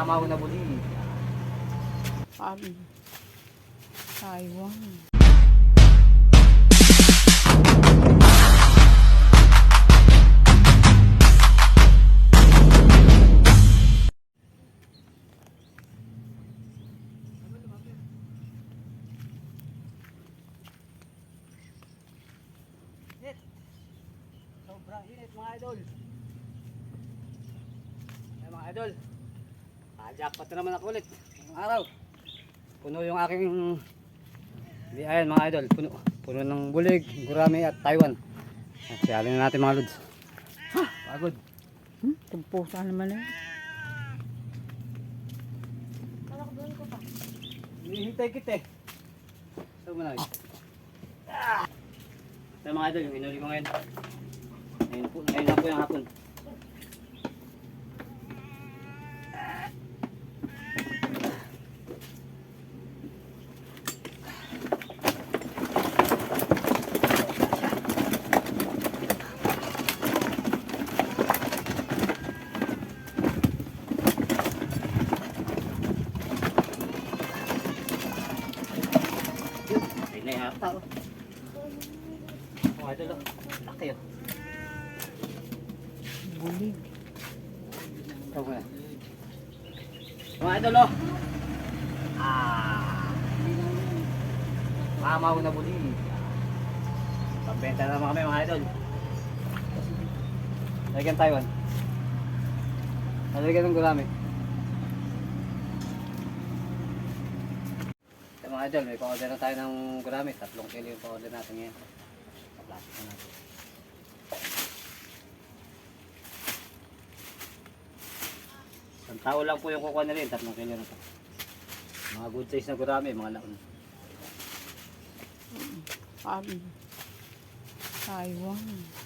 Mamaw na buli. Sabi. Taiwan. Sobrang init mga idol. Ayan mga idol. Jackpot na naman ako ulit. Araw. Puno yung aking di ayan mga idol. Puno. Puno ng bulig, gurami at Taiwan. At siyalin na natin mga lods. Ha! Pagod. Hmm? Tumpusa naman eh. Hinihintay kita eh. Saan mo na yun? Ah! Ito mga idol, yung inuli ko ngayon. Ngayon po, ngayon lang po yung hapon. Na yata oh. Mga idol. Laki oh. Bulig. Ito ko na. Mga idol oh. Ah. Mamaw na buli. Pambenta naman kami mga idol. Lagyan Taiwan. Lagyan ng gulami. Mga idol, may pa-order na tayo ng gulami. Tatlong kilo yung pa-order natin ngayon. Pa-plastic na natin. Isang tao lang po yung kukuha nila yun, tatlong kilo na to. Mga good size na gurami, mga laon. Sabi. Taiwan. Mm.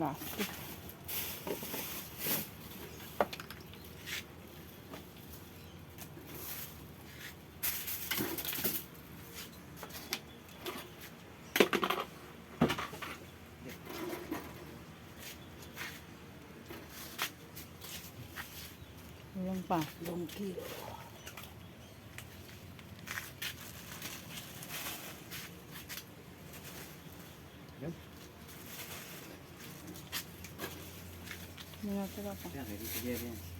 Plastic. Walang pa. Donkey. Yun. May